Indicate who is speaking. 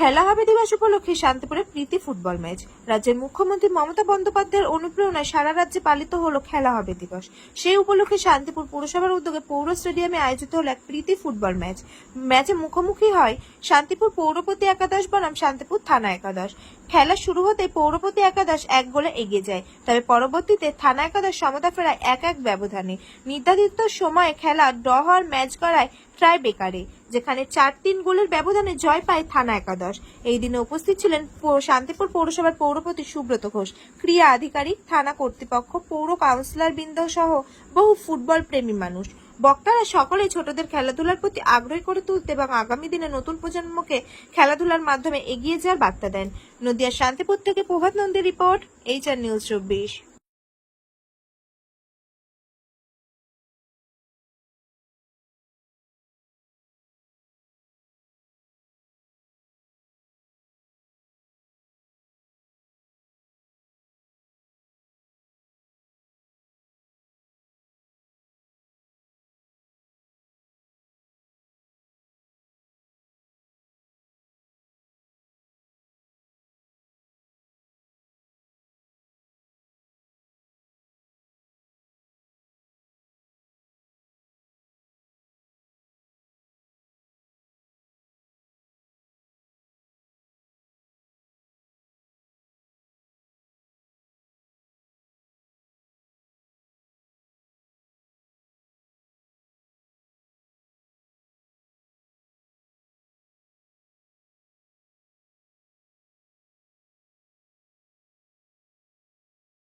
Speaker 1: খেলা হবে দিবস উপলক্ষে শান্তিপুরে প্রীতি ফুটবল ম্যাচ। রাজ্যের মুখ্যমন্ত্রী মমতা বন্দ্যোপাধ্যায়ের অনুপ্রেরণায় সারা রাজ্যে পালিত হল খেলা হবে দিবস। সেই উপলক্ষে শান্তিপুর পৌরসভার উদ্যোগে পৌর স্টেডিয়ামে আয়োজিত হল এক প্রীতি ফুটবল ম্যাচ। ম্যাচে মুখোমুখি হয় শান্তিপুর পৌরপতি একাদশ বনাম শান্তিপুর থানা একাদশ। খেলা শুরু হতে পৌরপতি একাদশ এক গোলে এগিয়ে যায়। তবে পরবর্তীতে থানা একাদশ সমতা ফেরায় এক এক ব্যবধানে। নির্ধারিত সময়ে খেলা ড হওয়ার ম্যাচ করায় ট্রাই বেকারে, যেখানে চার তিন গোলের ব্যবধানে জয় পায় থানা একাদশ। এই দিনে উপস্থিত ছিলেন শান্তিপুর পৌরসভার পৌরপতি সুব্রত ঘোষ। ক্রিয়া আধিকারিক, থানা কর্তৃপক্ষ, পৌর কাউন্সিলর বৃন্দ সহ বহু ফুটবল প্রেমী মানুষ। বক্তারা সকলে ছোটদের খেলাধুলার প্রতি আগ্রহী করে তুলতে এবং আগামী দিনে নতুন প্রজন্মকে খেলাধুলার মাধ্যমে এগিয়ে যাওয়ার বার্তা দেন। নদিয়া শান্তিপুর থেকে Prabhat Nandi report H R news চব্বিশ।